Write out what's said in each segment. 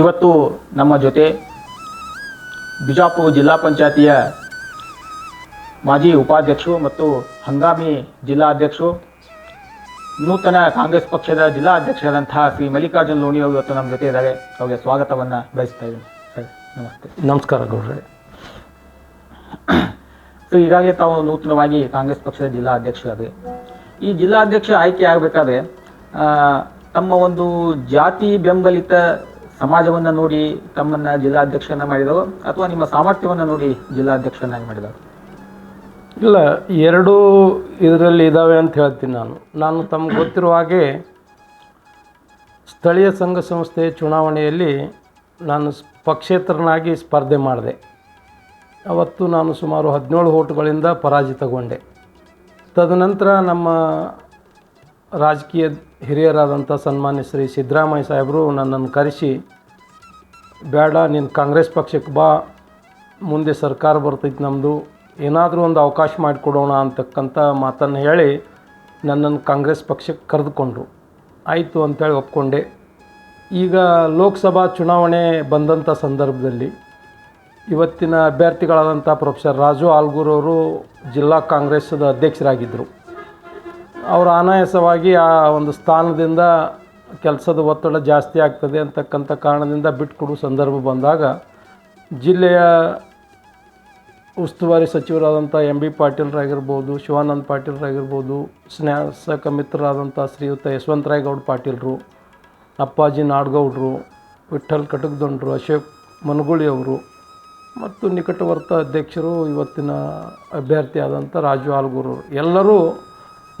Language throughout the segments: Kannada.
ಇವತ್ತು ನಮ್ಮ ಜೊತೆ ಬಿಜಾಪುರ ಜಿಲ್ಲಾ ಪಂಚಾಯತಿಯ ಮಾಜಿ ಉಪಾಧ್ಯಕ್ಷರು ಮತ್ತು ಹಂಗಾಮಿ ಜಿಲ್ಲಾಧ್ಯಕ್ಷರು ನೂತನ ಕಾಂಗ್ರೆಸ್ ಪಕ್ಷದ ಜಿಲ್ಲಾ ಅಧ್ಯಕ್ಷರಾದಂತಹ ಶ್ರೀ ಮಲ್ಲಿಕಾರ್ಜುನ್ ಲೋಣಿ ಅವರು ಇವತ್ತು ನಮ್ಮ ಜೊತೆ ಇದ್ದಾರೆ. ಅವರಿಗೆ ಸ್ವಾಗತವನ್ನು ಬಯಸ್ತಾ ಇದ್ದೀನಿ. ಸರ್ ನಮಸ್ತೆ. ನಮಸ್ಕಾರ ಗೌಡ್ರೆ. ಸೊ ಈಗಾಗಲೇ ತಾವು ನೂತನವಾಗಿ ಕಾಂಗ್ರೆಸ್ ಪಕ್ಷದ ಜಿಲ್ಲಾ ಅಧ್ಯಕ್ಷರಾದ್ರೆ ಈ ಜಿಲ್ಲಾಧ್ಯಕ್ಷ ಆಯ್ಕೆ ಆಗಬೇಕಾದ್ರೆ ತಮ್ಮ ಒಂದು ಜಾತಿ ಬೆಂಬಲಿತ ಸಮಾಜವನ್ನು ನೋಡಿ ತಮ್ಮನ್ನ ಜಿಲ್ಲಾಧ್ಯಕ್ಷನ ಮಾಡಿದವರು ಅಥವಾ ನಿಮ್ಮ ಸಾಮರ್ಥ್ಯವನ್ನು ನೋಡಿ ಜಿಲ್ಲಾಧ್ಯಕ್ಷನಾಗಿ ಮಾಡಿದವರು? ಇಲ್ಲ, ಎರಡೂ ಇದರಲ್ಲಿ ಇದ್ದಾವೆ ಅಂತ ಹೇಳ್ತೀನಿ ನಾನು. ನಾನು ತಮ್ಗೆ ಗೊತ್ತಿರುವ ಹಾಗೆ ಸ್ಥಳೀಯ ಸಂಘ ಸಂಸ್ಥೆ ಚುನಾವಣೆಯಲ್ಲಿ ನಾನು ಪಕ್ಷೇತರನಾಗಿ ಸ್ಪರ್ಧೆ ಮಾಡಿದೆ. ಅವತ್ತು ನಾನು ಸುಮಾರು ಹದಿನೇಳು ಓಟುಗಳಿಂದ ಪರಾಜಿತಗೊಂಡೆ. ತದನಂತರ ನಮ್ಮ ರಾಜಕೀಯ ಹಿರಿಯರಾದಂಥ ಸನ್ಮಾನ್ಯ ಶ್ರೀ ಸಿದ್ದರಾಮಯ್ಯ ಸಾಹೇಬರು ನನ್ನನ್ನು ಕರೆಸಿ, ಬೇಡ, ನೀನು ಕಾಂಗ್ರೆಸ್ ಪಕ್ಷಕ್ಕೆ ಬಾ, ಮುಂದೆ ಸರ್ಕಾರ ಬರ್ತೈತೆ ನಮ್ಮದು ಏನಾದರೂ ಒಂದು ಅವಕಾಶ ಮಾಡಿಕೊಡೋಣ ಅಂತಕ್ಕಂಥ ಮಾತನ್ನು ಹೇಳಿ ನನ್ನನ್ನು ಕಾಂಗ್ರೆಸ್ ಪಕ್ಷಕ್ಕೆ ಕರೆದುಕೊಂಡ್ರು. ಆಯಿತು ಅಂತೇಳಿ ಒಪ್ಕೊಂಡೆ. ಈಗ ಲೋಕಸಭಾ ಚುನಾವಣೆ ಬಂದಂಥ ಸಂದರ್ಭದಲ್ಲಿ ಇವತ್ತಿನ ಅಭ್ಯರ್ಥಿಗಳಾದಂಥ ಪ್ರೊಫೆಸರ್ ರಾಜು ಆಲ್ಗೂರವರು ಜಿಲ್ಲಾ ಕಾಂಗ್ರೆಸ್ದ ಅಧ್ಯಕ್ಷರಾಗಿದ್ದರು. ಅವರು ಅನಾಯಾಸವಾಗಿ ಆ ಒಂದು ಸ್ಥಾನದಿಂದ ಕೆಲಸದ ಒತ್ತಡ ಜಾಸ್ತಿ ಆಗ್ತದೆ ಅಂತಕ್ಕಂಥ ಕಾರಣದಿಂದ ಬಿಟ್ಕೊಡುವ ಸಂದರ್ಭ ಬಂದಾಗ ಜಿಲ್ಲೆಯ ಉಸ್ತುವಾರಿ ಸಚಿವರಾದಂಥ ಎಂ ಬಿ ಪಾಟೀಲ್ರಾಗಿರ್ಬೋದು, ಶಿವಾನಂದ ಪಾಟೀಲ್ರಾಗಿರ್ಬೋದು ಸ್ನೇಹಸಕ ಮಿತ್ರರಾದಂಥ ಶ್ರೀಯುತ ಯಶವಂತರಾಯಗೌಡ ಪಾಟೀಲರು, ಅಪ್ಪಾಜಿ ನಾಡಗೌಡರು ವಿಠಲ್ ಕಟಕದೊಂಡ್ರು, ಅಶೋಕ್ ಮನಗುಳಿ ಅವರು ಮತ್ತು ನಿಕಟವರ್ತ ಅಧ್ಯಕ್ಷರು ಇವತ್ತಿನ ಅಭ್ಯರ್ಥಿಯಾದಂಥ ರಾಜು ಆಲ್ಗೂರು ಎಲ್ಲರೂ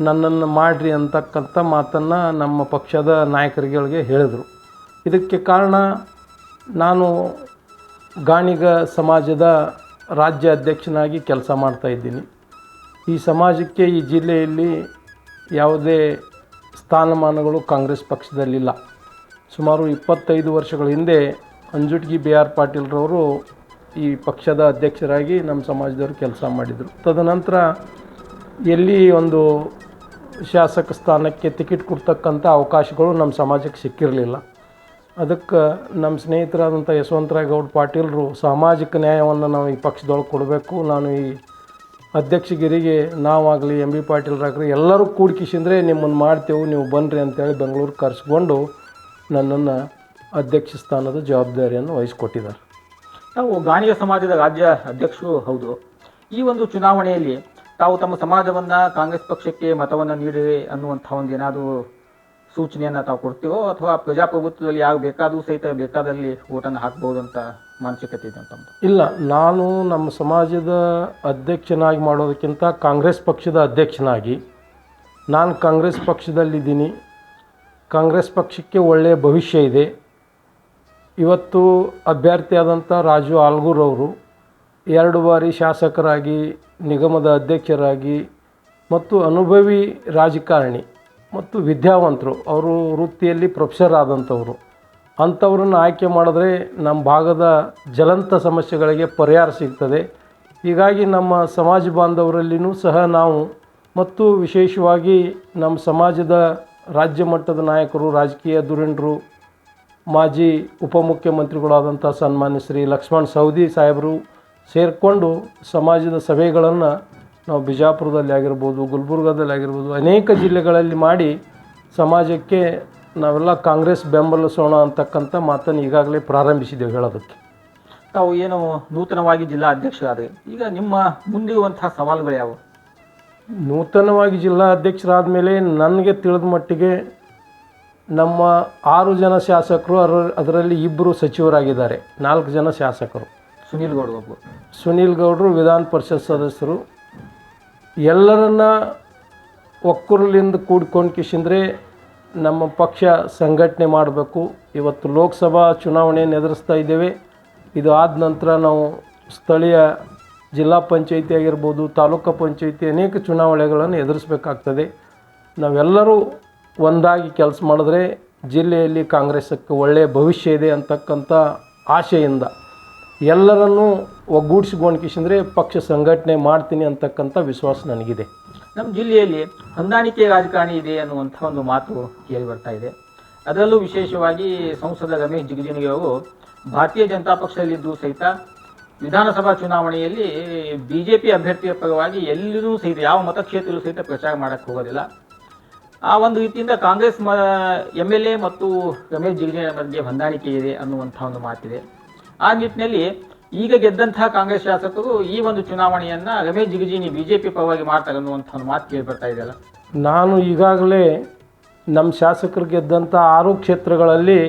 ನನ್ನನ್ನು ಮಾಡಿರಿ ಅಂತಕ್ಕಂಥ ಮಾತನ್ನು ನಮ್ಮ ಪಕ್ಷದ ನಾಯಕರುಗಳಿಗೆ ಹೇಳಿದರು. ಇದಕ್ಕೆ ಕಾರಣ ನಾನು ಗಾಣಿಗ ಸಮಾಜದ ರಾಜ್ಯ ಅಧ್ಯಕ್ಷನಾಗಿ ಕೆಲಸ ಮಾಡ್ತಾ ಇದ್ದೀನಿ. ಈ ಸಮಾಜಕ್ಕೆ ಈ ಜಿಲ್ಲೆಯಲ್ಲಿ ಯಾವುದೇ ಸ್ಥಾನಮಾನಗಳು ಕಾಂಗ್ರೆಸ್ ಪಕ್ಷದಲ್ಲಿಲ್ಲ. ಸುಮಾರು ಇಪ್ಪತ್ತೈದು ವರ್ಷಗಳ ಹಿಂದೆ ಅಂಜುಟ್ಗಿ ಬಿ ಆರ್ ಪಾಟೀಲ್ರವರು ಈ ಪಕ್ಷದ ಅಧ್ಯಕ್ಷರಾಗಿ ನಮ್ಮ ಸಮಾಜದವರು ಕೆಲಸ ಮಾಡಿದರು. ತದನಂತರ ಎಲ್ಲಿ ಒಂದು ಶಾಸಕ ಸ್ಥಾನಕ್ಕೆ ಟಿಕೆಟ್ ಕೊಡ್ತಕ್ಕಂಥ ಅವಕಾಶಗಳು ನಮ್ಮ ಸಮಾಜಕ್ಕೆ ಸಿಕ್ಕಿರಲಿಲ್ಲ. ಅದಕ್ಕೆ ನಮ್ಮ ಸ್ನೇಹಿತರಾದಂಥ ಯಶವಂತರಾಯ್ ಗೌಡ ಪಾಟೀಲರು ಸಾಮಾಜಿಕ ನ್ಯಾಯವನ್ನು ನಾವು ಈ ಪಕ್ಷದೊಳಗೆ ಕೊಡಬೇಕು. ನಾನು ಈ ಅಧ್ಯಕ್ಷಗಿರಿಗೆ, ನಾವಾಗಲಿ ಎಂ ಬಿ ಪಾಟೀಲ್ರಾಗಲಿ ಎಲ್ಲರೂ ಕೂಡ್ಕಿಸಿದ್ರೆ ನಿಮ್ಮನ್ನು ಮಾಡ್ತೇವೆ, ನೀವು ಬನ್ನಿರಿ ಅಂತೇಳಿ ಬೆಂಗಳೂರು ಕರೆಸ್ಕೊಂಡು ನನ್ನನ್ನು ಅಧ್ಯಕ್ಷ ಸ್ಥಾನದ ಜವಾಬ್ದಾರಿಯನ್ನು ವಹಿಸಿಕೊಟ್ಟಿದ್ದಾರೆ. ನಾವು ಗಾನಿಯ ಸಮಾಜದ ರಾಜ್ಯ ಅಧ್ಯಕ್ಷರು ಹೌದು. ಈ ಒಂದು ಚುನಾವಣೆಯಲ್ಲಿ ತಾವು ತಮ್ಮ ಸಮಾಜವನ್ನ ಕಾಂಗ್ರೆಸ್ ಪಕ್ಷಕ್ಕೆ ಮತವನ್ನು ನೀಡಿರಿ ಅನ್ನುವಂಥ ಒಂದು ಏನಾದರೂ ಸೂಚನೆಯನ್ನ ತಾವು ಕೊಡ್ತೀವೋ ಅಥವಾ ಪ್ರಜಾಪ್ರಭುತ್ವದಲ್ಲಿ ಯಾವ ಬೇಕಾದರೂ ಸಹಿತ ಬೇಕಾದಲ್ಲಿ ಓಟನ್ನು ಹಾಕ್ಬೋದು ಅಂತ ಮಾನಸಿಕತೆ ಇದೆ ಅಂತ ಇಲ್ಲ, ನಾನು ನಮ್ಮ ಸಮಾಜದ ಅಧ್ಯಕ್ಷನಾಗಿ ಮಾಡೋದಕ್ಕಿಂತ ಕಾಂಗ್ರೆಸ್ ಪಕ್ಷದ ಅಧ್ಯಕ್ಷನಾಗಿ ನಾನು ಕಾಂಗ್ರೆಸ್ ಪಕ್ಷದಲ್ಲಿದ್ದೀನಿ. ಕಾಂಗ್ರೆಸ್ ಪಕ್ಷಕ್ಕೆ ಒಳ್ಳೆಯ ಭವಿಷ್ಯ ಇದೆ. ಇವತ್ತು ಅಭ್ಯರ್ಥಿಯಾದಂಥ ರಾಜು ಆಲ್ಗೂರ್ ಅವರು ಎರಡು ಬಾರಿ ಶಾಸಕರಾಗಿ, ನಿಗಮದ ಅಧ್ಯಕ್ಷರಾಗಿ ಮತ್ತು ಅನುಭವಿ ರಾಜಕಾರಣಿ ಮತ್ತು ವಿದ್ಯಾವಂತರು, ಅವರು ವೃತ್ತಿಯಲ್ಲಿ ಪ್ರೊಫೆಸರ್ ಆದಂಥವರು. ಅಂಥವ್ರನ್ನ ಆಯ್ಕೆ ಮಾಡಿದ್ರೆ ನಮ್ಮ ಭಾಗದ ಜ್ವಲಂತ ಸಮಸ್ಯೆಗಳಿಗೆ ಪರಿಹಾರ ಸಿಗ್ತದೆ. ಹೀಗಾಗಿ ನಮ್ಮ ಸಮಾಜ ಬಾಂಧವರಲ್ಲಿಯೂ ಸಹ ನಾವು ಮತ್ತು ವಿಶೇಷವಾಗಿ ನಮ್ಮ ಸಮಾಜದ ರಾಜ್ಯ ಮಟ್ಟದ ನಾಯಕರು, ರಾಜಕೀಯ ಧುರೀಣರು ಮಾಜಿ ಉಪಮುಖ್ಯಮಂತ್ರಿಗಳಾದಂಥ ಸನ್ಮಾನ್ಯ ಶ್ರೀ ಲಕ್ಷ್ಮಣ್ ಸೌದಿ ಸಾಹೇಬರು ಸೇರಿಕೊಂಡು ಸಮಾಜದ ಸಭೆಗಳನ್ನು ನಾವು ಬಿಜಾಪುರದಲ್ಲಿ ಆಗಿರ್ಬೋದು ಗುಲ್ಬರ್ಗಾದಲ್ಲಿ ಆಗಿರ್ಬೋದು ಅನೇಕ ಜಿಲ್ಲೆಗಳಲ್ಲಿ ಮಾಡಿ ಸಮಾಜಕ್ಕೆ ನಾವೆಲ್ಲ ಕಾಂಗ್ರೆಸ್ ಬೆಂಬಲಿಸೋಣ ಅಂತಕ್ಕಂಥ ಮಾತನ್ನು ಈಗಾಗಲೇ ಪ್ರಾರಂಭಿಸಿದ್ದೇವೆ ಹೇಳೋದಕ್ಕೆ. ತಾವು ಏನು ನೂತನವಾಗಿ ಜಿಲ್ಲಾ ಅಧ್ಯಕ್ಷರಾದರೆ ಈಗ ನಿಮ್ಮ ಮುಂದಿರುವಂತಹ ಸವಾಲುಗಳು ಯಾವುವು? ನೂತನವಾಗಿ ಜಿಲ್ಲಾ ಅಧ್ಯಕ್ಷರಾದ ಮೇಲೆ ನನಗೆ ತಿಳಿದ ಮಟ್ಟಿಗೆ ನಮ್ಮ ಆರು ಜನ ಶಾಸಕರು ಅದರ ಅದರಲ್ಲಿ ಇಬ್ಬರು ಸಚಿವರಾಗಿದ್ದಾರೆ ನಾಲ್ಕು ಜನ ಶಾಸಕರು. ಸುನೀಲ್ ಗೌಡ ಸುನೀಲ್ ಗೌಡರು ವಿಧಾನ ಪರಿಷತ್ ಸದಸ್ಯರು. ಎಲ್ಲರನ್ನ ಒಕ್ಕೂರ್ಲಿಂದ ಕೂಡ್ಕೊಂಡು ಕಿಶಿಂದ್ರೆ ನಮ್ಮ ಪಕ್ಷ ಸಂಘಟನೆ ಮಾಡಬೇಕು. ಇವತ್ತು ಲೋಕಸಭಾ ಚುನಾವಣೆಯನ್ನು ಎದುರಿಸ್ತಾ ಇದ್ದೇವೆ. ಇದು ಆದ ನಂತರ ನಾವು ಸ್ಥಳೀಯ ಜಿಲ್ಲಾ ಪಂಚಾಯಿತಿ ಆಗಿರ್ಬೋದು, ತಾಲೂಕು ಪಂಚಾಯಿತಿ ಅನೇಕ ಚುನಾವಣೆಗಳನ್ನು ಎದುರಿಸಬೇಕಾಗ್ತದೆ. ನಾವೆಲ್ಲರೂ ಒಂದಾಗಿ ಕೆಲಸ ಮಾಡಿದ್ರೆ ಜಿಲ್ಲೆಯಲ್ಲಿ ಕಾಂಗ್ರೆಸ್ಸಕ್ಕೆ ಒಳ್ಳೆಯ ಭವಿಷ್ಯ ಇದೆ ಅಂತಕ್ಕಂಥ ಆಶೆಯಿಂದ. ಎಲ್ಲರನ್ನೂ ಒಗ್ಗೂಡಿಸಿಕೊಂಡು ಕಿಶಿಂದ್ರೆ ಪಕ್ಷ ಸಂಘಟನೆ ಮಾಡ್ತೀನಿ ಅಂತಕ್ಕಂಥ ವಿಶ್ವಾಸ ನನಗಿದೆ. ನಮ್ಮ ಜಿಲ್ಲೆಯಲ್ಲಿ ಹೊಂದಾಣಿಕೆ ರಾಜಕಾರಣಿ ಇದೆ ಅನ್ನುವಂಥ ಒಂದು ಮಾತು ಕೇಳಿ ಬರ್ತಾ ಇದೆ. ಅದರಲ್ಲೂ ವಿಶೇಷವಾಗಿ ಸಂಸದ ರಮೇಶ್ ಜಿಗಜಿಣಗಿ ಅವರು ಭಾರತೀಯ ಜನತಾ ಪಕ್ಷದಲ್ಲಿದ್ದು ಸಹಿತ ವಿಧಾನಸಭಾ ಚುನಾವಣೆಯಲ್ಲಿ ಬಿ ಜೆ ಪಿ ಅಭ್ಯರ್ಥಿಯ ಪರವಾಗಿ ಎಲ್ಲರೂ ಸಹಿತ, ಯಾವ ಮತಕ್ಷೇತ್ರದಲ್ಲೂ ಸಹಿತ ಪ್ರಚಾರ ಮಾಡಕ್ಕೆ ಹೋಗೋದಿಲ್ಲ. ಆ ಒಂದು ರೀತಿಯಿಂದ ಕಾಂಗ್ರೆಸ್ ಮ ಎಂ ಎಲ್ ಎ ಮತ್ತು ರಮೇಶ್ ಜಿಗಜಿಣಗಿ ಮಧ್ಯೆ ಹೊಂದಾಣಿಕೆ ಇದೆ ಅನ್ನುವಂಥ ಒಂದು ಮಾತಿದೆ. ಆ ನಿಟ್ಟಿನಲ್ಲಿ ಈಗ ಗೆದ್ದಂತಹ ಕಾಂಗ್ರೆಸ್ ಶಾಸಕರು ಈ ಒಂದು ಚುನಾವಣೆಯನ್ನ ರಮೇಶ್ ಜಿಗಜಿಣಿ ಬಿಜೆಪಿ ಪರವಾಗಿ ಮಾಡ್ತಾರೆ ಅನ್ನುವಂಥ ಒಂದು ಮಾತು ಕೇಳಿ ಬರ್ತಾ ಇದೆಯಲ್ಲ? ನಾನು ಈಗಾಗಲೇ ನಮ್ಮ ಶಾಸಕರು ಗೆದ್ದಂಥ ಆರು ಕ್ಷೇತ್ರಗಳಲ್ಲಿ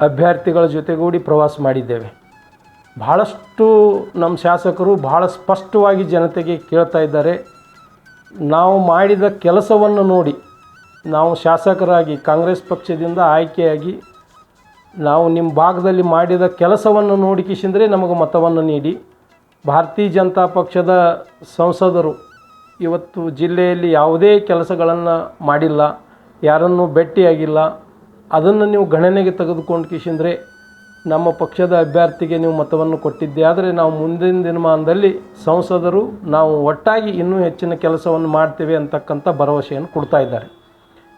ಅಭ್ಯರ್ಥಿಗಳ ಜೊತೆಗೂಡಿ ಪ್ರವಾಸ ಮಾಡಿದ್ದೇವೆ. ಭಾಳಷ್ಟು ನಮ್ಮ ಶಾಸಕರು ಭಾಳ ಸ್ಪಷ್ಟವಾಗಿ ಜನತೆಗೆ ಕೇಳ್ತಾ ಇದ್ದಾರೆ. ನಾವು ಮಾಡಿದ ಕೆಲಸವನ್ನು ನೋಡಿ ನಾವು ಶಾಸಕರಾಗಿ ಕಾಂಗ್ರೆಸ್ ಪಕ್ಷದಿಂದ ಆಯ್ಕೆಯಾಗಿ ನಾವು ನಿಮ್ಮ ಭಾಗದಲ್ಲಿ ಮಾಡಿದ ಕೆಲಸವನ್ನು ನೋಡಿ ಕಿಶಿಂದರೆ ನಮಗೆ ಮತವನ್ನು ನೀಡಿ. ಭಾರತೀಯ ಜನತಾ ಪಕ್ಷದ ಸಂಸದರು ಇವತ್ತು ಜಿಲ್ಲೆಯಲ್ಲಿ ಯಾವುದೇ ಕೆಲಸಗಳನ್ನು ಮಾಡಿಲ್ಲ, ಯಾರನ್ನೂ ಭೇಟಿಯಾಗಿಲ್ಲ. ಅದನ್ನು ನೀವು ಗಣನೆಗೆ ತೆಗೆದುಕೊಂಡು ಕಿಶಿಂದರೆ ನಮ್ಮ ಪಕ್ಷದ ಅಭ್ಯರ್ಥಿಗೆ ನೀವು ಮತವನ್ನು ಕೊಟ್ಟಿದ್ದೆ. ಆದರೆ ನಾವು ಮುಂದಿನ ದಿನಮಾನದಲ್ಲಿ ಸಂಸದರು ನಾವು ಒಟ್ಟಾಗಿ ಇನ್ನೂ ಹೆಚ್ಚಿನ ಕೆಲಸವನ್ನು ಮಾಡ್ತೇವೆ ಅಂತಕ್ಕಂಥ ಭರವಸೆಯನ್ನು ಕೊಡ್ತಾ ಇದ್ದಾರೆ.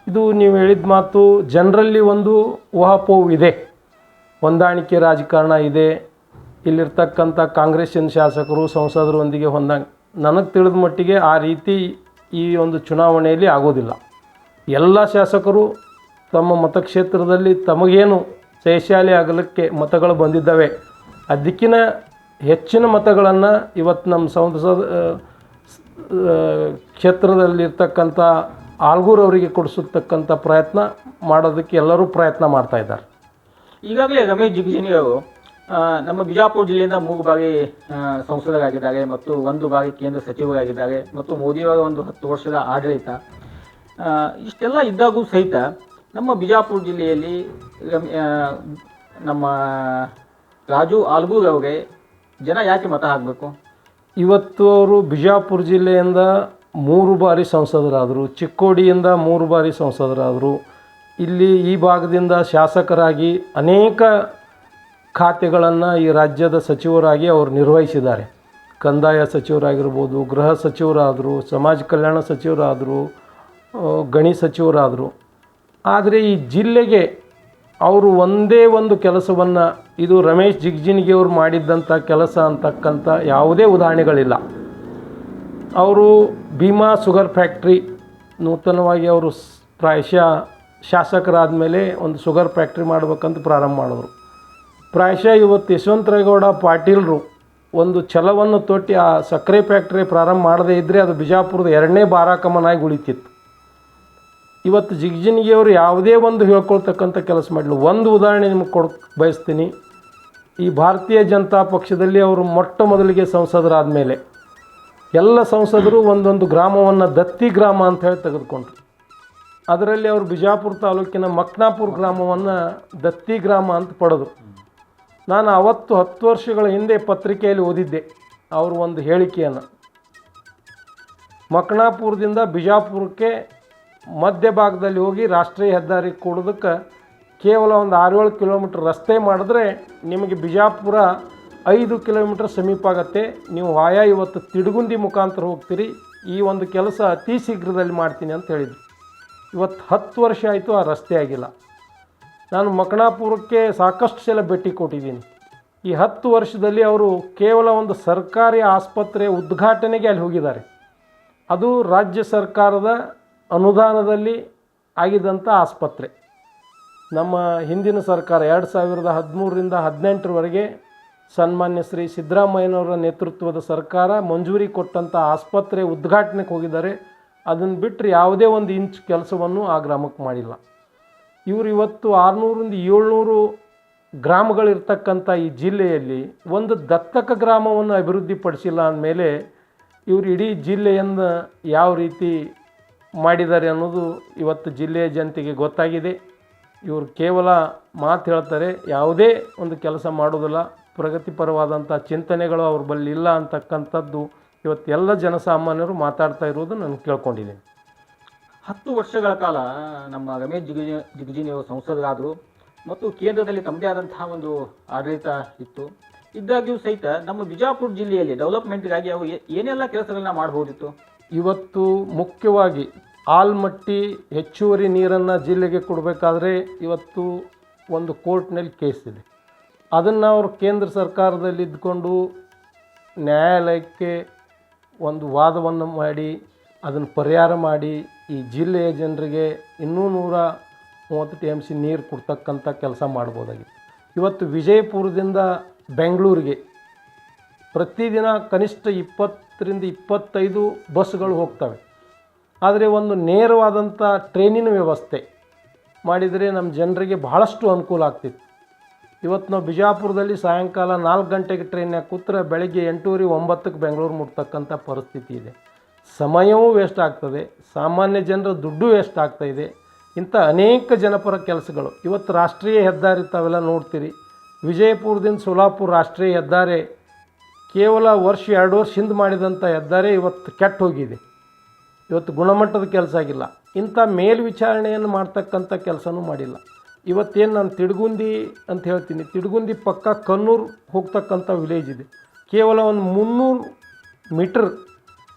ಇದು ನೀವು ಹೇಳಿದ ಮಾತು ಜನರಲ್ಲಿ ಒಂದು ಊಹಾಪೋಹು ಇದೆ, ಹೊಂದಾಣಿಕೆ ರಾಜಕಾರಣ ಇದೆ. ಇಲ್ಲಿರ್ತಕ್ಕಂಥ ಕಾಂಗ್ರೆಸ್ಸಿನ ಶಾಸಕರು, ಸಂಸದರೊಂದಿಗೆ ಹೊಂದಾಣಿ ನನಗೆ ತಿಳಿದ ಮಟ್ಟಿಗೆ ಆ ರೀತಿ ಈ ಒಂದು ಚುನಾವಣೆಯಲ್ಲಿ ಆಗೋದಿಲ್ಲ. ಎಲ್ಲ ಶಾಸಕರು ತಮ್ಮ ಮತಕ್ಷೇತ್ರದಲ್ಲಿ ತಮಗೇನು ಶೈಶಾಲಿ ಆಗಲಿಕ್ಕೆ ಮತಗಳು ಬಂದಿದ್ದಾವೆ ಅದಕ್ಕಿಂತ ಹೆಚ್ಚಿನ ಮತಗಳನ್ನು ಇವತ್ತು ನಮ್ಮ ಸಂಸದ ಕ್ಷೇತ್ರದಲ್ಲಿರ್ತಕ್ಕಂಥ ಆಲ್ಗೂರ್ ಅವರಿಗೆ ಕೊಡಿಸತಕ್ಕಂಥ ಪ್ರಯತ್ನ ಮಾಡೋದಕ್ಕೆ ಎಲ್ಲರೂ ಪ್ರಯತ್ನ ಮಾಡ್ತಾ ಇದ್ದಾರೆ. ಈಗಾಗಲೇ ರಮೇಶ್ ಜಿಗಜಿನಿ ಅವರು ನಮ್ಮ ಬಿಜಾಪುರ ಜಿಲ್ಲೆಯಿಂದ ಮೂರು ಬಾರಿ ಸಂಸದರಾಗಿದ್ದಾರೆ ಮತ್ತು ಒಂದು ಬಾರಿ ಕೇಂದ್ರ ಸಚಿವರಾಗಿದ್ದಾರೆ ಮತ್ತು ಮೋದಿಯವರ ಒಂದು ಹತ್ತು ವರ್ಷದ ಆಡಳಿತ. ಇಷ್ಟೆಲ್ಲ ಇದ್ದಾಗೂ ಸಹಿತ ನಮ್ಮ ಬಿಜಾಪುರ ಜಿಲ್ಲೆಯಲ್ಲಿ ನಮ್ಮ ರಾಜು ಆಲ್ಗೂರ್ ಅವರಿಗೆ ಜನ ಯಾಕೆ ಮತ ಹಾಕಬೇಕು? ಇವತ್ತು ಅವರು ಬಿಜಾಪುರ ಜಿಲ್ಲೆಯಿಂದ ಮೂರು ಬಾರಿ ಸಂಸದರಾದರು, ಚಿಕ್ಕೋಡಿಯಿಂದ ಮೂರು ಬಾರಿ ಸಂಸದರಾದರು, ಇಲ್ಲಿ ಈ ಭಾಗದಿಂದ ಶಾಸಕರಾಗಿ ಅನೇಕ ಖಾತೆಗಳನ್ನು ಈ ರಾಜ್ಯದ ಸಚಿವರಾಗಿ ಅವರು ನಿರ್ವಹಿಸಿದ್ದಾರೆ. ಕಂದಾಯ ಸಚಿವರಾಗಿರ್ಬೋದು, ಗೃಹ ಸಚಿವರಾದರು, ಸಮಾಜ ಕಲ್ಯಾಣ ಸಚಿವರಾದರು ಗಣಿ ಸಚಿವರಾದರು. ಆದರೆ ಈ ಜಿಲ್ಲೆಗೆ ಅವರು ಒಂದೇ ಒಂದು ಕೆಲಸವನ್ನು ಇದು ರಮೇಶ್ ಜಿಗ್ಜಿನಿಗೆ ಅವರು ಮಾಡಿದ್ದಂಥ ಕೆಲಸ ಅಂತಕ್ಕಂಥ ಯಾವುದೇ ಉದಾಹರಣೆಗಳಿಲ್ಲ. ಅವರು ಭೀಮಾ ಸುಗರ್ ಫ್ಯಾಕ್ಟ್ರಿ ನೂತನವಾಗಿ ಅವರು ಪ್ರಾಯಶಃ ಶಾಸಕರಾದ ಮೇಲೆ ಒಂದು ಸುಗರ್ ಫ್ಯಾಕ್ಟ್ರಿ ಮಾಡ್ಬೇಕಂತ ಪ್ರಾರಂಭ ಮಾಡಿದ್ರು. ಪ್ರಾಯಶಃ ಇವತ್ತು ಯಶವಂತರೇಗೌಡ ಪಾಟೀಲರು ಒಂದು ಛಲವನ್ನು ತೊಟ್ಟಿ ಆ ಸಕ್ಕರೆ ಫ್ಯಾಕ್ಟ್ರಿ ಪ್ರಾರಂಭ ಮಾಡದೇ ಇದ್ದರೆ ಅದು ಬಿಜಾಪುರದ ಎರಡನೇ ಬಾರಾಕಮನಾಗಿ ಉಳಿತಿತ್ತು. ಇವತ್ತು ಜಿಗ್ಜಿನ್ಗಿಯವರು ಯಾವುದೇ ಒಂದು ಹೇಳ್ಕೊಳ್ತಕ್ಕಂಥ ಕೆಲಸ ಮಾಡಲು. ಒಂದು ಉದಾಹರಣೆ ನಿಮಗೆ ಕೊಡ್ ಬಯಸ್ತೀನಿ. ಈ ಭಾರತೀಯ ಜನತಾ ಪಕ್ಷದಲ್ಲಿ ಅವರು ಮೊಟ್ಟ ಮೊದಲಿಗೆ ಸಂಸದರಾದ ಮೇಲೆ ಎಲ್ಲ ಸಂಸದರು ಒಂದೊಂದು ಗ್ರಾಮವನ್ನು ದತ್ತಿ ಗ್ರಾಮ ಅಂತ ಹೇಳಿ ತೆಗೆದುಕೊಂಡ್ರು. ಅದರಲ್ಲಿ ಅವರು ಬಿಜಾಪುರ ತಾಲೂಕಿನ ಮಕ್ನಾಪುರ ಗ್ರಾಮವನ್ನು ದತ್ತಿ ಗ್ರಾಮ ಅಂತ ಪಡೆದರು. ನಾನು ಅವತ್ತು ಹತ್ತು ವರ್ಷಗಳ ಹಿಂದೆ ಪತ್ರಿಕೆಯಲ್ಲಿ ಓದಿದ್ದೆ ಅವರು ಒಂದು ಹೇಳಿಕೆಯನ್ನು. ಮಕ್ನಾಪುರದಿಂದ ಬಿಜಾಪುರಕ್ಕೆ ಮಧ್ಯಭಾಗದಲ್ಲಿ ಹೋಗಿ ರಾಷ್ಟ್ರೀಯ ಹೆದ್ದಾರಿ ಕೂಡೋದಕ್ಕೆ ಕೇವಲ ಒಂದು ಆರೇಳು ಕಿಲೋಮೀಟ್ರ್ ರಸ್ತೆ ಮಾಡಿದ್ರೆ ನಿಮಗೆ ಬಿಜಾಪುರ ಐದು ಕಿಲೋಮೀಟ್ರ್ ಸಮೀಪ ಆಗತ್ತೆ ನೀವು ಆಯಾ ಇವತ್ತು ತಿಡುಗುಂದಿ ಮುಖಾಂತರ ಹೋಗ್ತೀರಿ. ಈ ಒಂದು ಕೆಲಸ ಅತಿ ಶೀಘ್ರದಲ್ಲಿ ಮಾಡ್ತೀನಿ ಅಂತ ಹೇಳಿದರು. ಇವತ್ತು ಹತ್ತು ವರ್ಷ ಆಯಿತು ಆ ರಸ್ತೆ ಆಗಿಲ್ಲ. ನಾನು ಮಕಣಾಪುರಕ್ಕೆ ಸಾಕಷ್ಟು ಸಲ ಭೇಟಿ ಕೊಟ್ಟಿದ್ದೀನಿ. ಈ ಹತ್ತು ವರ್ಷದಲ್ಲಿ ಅವರು ಕೇವಲ ಒಂದು ಸರ್ಕಾರಿ ಆಸ್ಪತ್ರೆ ಉದ್ಘಾಟನೆಗೆ ಅಲ್ಲಿ ಹೋಗಿದ್ದಾರೆ. ಅದು ರಾಜ್ಯ ಸರ್ಕಾರದ ಅನುದಾನದಲ್ಲಿ ಆಗಿದಂಥ ಆಸ್ಪತ್ರೆ. ನಮ್ಮ ಹಿಂದಿನ ಸರ್ಕಾರ ಎರಡು ಸಾವಿರದ ಹದಿಮೂರರಿಂದ ಹದಿನೆಂಟರವರೆಗೆ ಸನ್ಮಾನ್ಯ ಶ್ರೀ ಸಿದ್ದರಾಮಯ್ಯನವರ ನೇತೃತ್ವದ ಸರ್ಕಾರ ಮಂಜೂರಿ ಕೊಟ್ಟಂಥ ಆಸ್ಪತ್ರೆ ಉದ್ಘಾಟನೆಗೆ ಹೋಗಿದ್ದಾರೆ. ಅದನ್ನು ಬಿಟ್ಟರೆ ಯಾವುದೇ ಒಂದು ಇಂಚ್ ಕೆಲಸವನ್ನು ಆ ಗ್ರಾಮಕ್ಕೆ ಮಾಡಿಲ್ಲ. ಇವರು ಇವತ್ತು ಆರುನೂರಿಂದ ಏಳ್ನೂರು ಗ್ರಾಮಗಳಿರ್ತಕ್ಕಂಥ ಈ ಜಿಲ್ಲೆಯಲ್ಲಿ ಒಂದು ದತ್ತಕ ಗ್ರಾಮವನ್ನು ಅಭಿವೃದ್ಧಿಪಡಿಸಿಲ್ಲ ಅಂದಮೇಲೆ ಇವರು ಇಡೀ ಜಿಲ್ಲೆಯನ್ನು ಯಾವ ರೀತಿ ಮಾಡಿದ್ದಾರೆ ಅನ್ನೋದು ಇವತ್ತು ಜಿಲ್ಲೆಯ ಜನತೆಗೆ ಗೊತ್ತಾಗಿದೆ. ಇವರು ಕೇವಲ ಮಾತು ಹೇಳ್ತಾರೆ, ಯಾವುದೇ ಒಂದು ಕೆಲಸ ಮಾಡೋದಿಲ್ಲ. ಪ್ರಗತಿಪರವಾದಂಥ ಚಿಂತನೆಗಳು ಅವ್ರ ಬಳಿ ಇಲ್ಲ ಅಂತಕ್ಕಂಥದ್ದು ಇವತ್ತು ಎಲ್ಲ ಜನಸಾಮಾನ್ಯರು ಮಾತಾಡ್ತಾ ಇರೋದು ನಾನು ಕೇಳ್ಕೊಂಡಿದ್ದೀನಿ. ಹತ್ತು ವರ್ಷಗಳ ಕಾಲ ನಮ್ಮ ರಮೇಶ್ ಜಿಗಜಿ ಜಿಗಜಿನಿ ಅವರು ಸಂಸದರಾದರು ಮತ್ತು ಕೇಂದ್ರದಲ್ಲಿ ತಮ್ಮದೇ ಆದಂತಹ ಒಂದು ಆಡಳಿತ ಇತ್ತು. ಇದ್ದಾಗ್ಯೂ ಸಹಿತ ನಮ್ಮ ಬಿಜಾಪುರ ಜಿಲ್ಲೆಯಲ್ಲಿ ಡೆವಲಪ್ಮೆಂಟ್ಗಾಗಿ ಅವು ಏನೆಲ್ಲ ಕೆಲಸಗಳನ್ನ ಮಾಡಬಹುದಿತ್ತು? ಇವತ್ತು ಮುಖ್ಯವಾಗಿ ಆಲ್ಮಟ್ಟಿ ಹೆಚ್ಚುವರಿ ನೀರನ್ನು ಜಿಲ್ಲೆಗೆ ಕೊಡಬೇಕಾದ್ರೆ ಇವತ್ತು ಒಂದು ಕೋರ್ಟ್ನಲ್ಲಿ ಕೇಸ್ ಇದೆ. ಅದನ್ನು ಅವರು ಕೇಂದ್ರ ಸರ್ಕಾರದಲ್ಲಿ ಇದ್ಕೊಂಡು ನ್ಯಾಯಾಲಯಕ್ಕೆ ಒಂದು ವಾದವನ್ನು ಮಾಡಿ, ಅದನ್ನು ಪರಿಹಾರ ಮಾಡಿ ಈ ಜಿಲ್ಲೆಯ ಜನರಿಗೆ ಇನ್ನೂ ನೂರ ಮೂವತ್ತು ಟಿ ಎಂ ಸಿ ನೀರು ಕೊಡ್ತಕ್ಕಂಥ ಕೆಲಸ ಮಾಡ್ಬೋದಾಗಿತ್ತು. ಇವತ್ತು ವಿಜಯಪುರದಿಂದ ಬೆಂಗಳೂರಿಗೆ ಪ್ರತಿದಿನ ಕನಿಷ್ಠ ಇಪ್ಪತ್ತರಿಂದ ಇಪ್ಪತ್ತೈದು ಬಸ್ಗಳು ಹೋಗ್ತವೆ. ಆದರೆ ಒಂದು ನೇರವಾದಂಥ ಟ್ರೈನಿನ ವ್ಯವಸ್ಥೆ ಮಾಡಿದರೆ ನಮ್ಮ ಜನರಿಗೆ ಬಹಳಷ್ಟು ಅನುಕೂಲ ಆಗ್ತಿತ್ತು. ಇವತ್ತು ನಾವು ಬಿಜಾಪುರದಲ್ಲಿ ಸಾಯಂಕಾಲ ನಾಲ್ಕು ಗಂಟೆಗೆ ಟ್ರೈನ್ಯಾಗ ಕೂತ್ರೆ ಬೆಳಗ್ಗೆ ಎಂಟೂವರೆ ಒಂಬತ್ತಕ್ಕೆ ಬೆಂಗಳೂರು ಮುಟ್ತಕ್ಕಂಥ ಪರಿಸ್ಥಿತಿ ಇದೆ. ಸಮಯವೂ ವೇಸ್ಟ್ ಆಗ್ತದೆ, ಸಾಮಾನ್ಯ ಜನರ ದುಡ್ಡು ವೇಸ್ಟ್ ಆಗ್ತಾ ಇದೆ. ಇಂಥ ಅನೇಕ ಜನಪರ ಕೆಲಸಗಳು. ಇವತ್ತು ರಾಷ್ಟ್ರೀಯ ಹೆದ್ದಾರಿ ತಾವೆಲ್ಲ ನೋಡ್ತೀರಿ. ವಿಜಯಪುರದಿಂದ ಸೋಲಾಪುರ ರಾಷ್ಟ್ರೀಯ ಹೆದ್ದಾರಿ ಕೇವಲ ವರ್ಷ ಎರಡು ವರ್ಷ ಹಿಂದೆ ಮಾಡಿದಂಥ ಹೆದ್ದಾರಿ ಇವತ್ತು ಕೆಟ್ಟು ಹೋಗಿದೆ. ಇವತ್ತು ಗುಣಮಟ್ಟದ ಕೆಲಸ ಆಗಿಲ್ಲ. ಇಂಥ ಮೇಲ್ವಿಚಾರಣೆಯನ್ನು ಮಾಡ್ತಕ್ಕಂಥ ಕೆಲಸನೂ ಮಾಡಿಲ್ಲ. ಇವತ್ತೇನು ನಾನು ತಿಡ್ಗುಂದಿ ಅಂತ ಹೇಳ್ತೀನಿ. ತಿಡ್ಗುಂದಿ ಪಕ್ಕ ಕನ್ನೂರು ಹೋಗ್ತಕ್ಕಂಥ ವಿಲೇಜ್ ಇದೆ. ಕೇವಲ ಒಂದು ಮುನ್ನೂರು ಮೀಟ್ರ್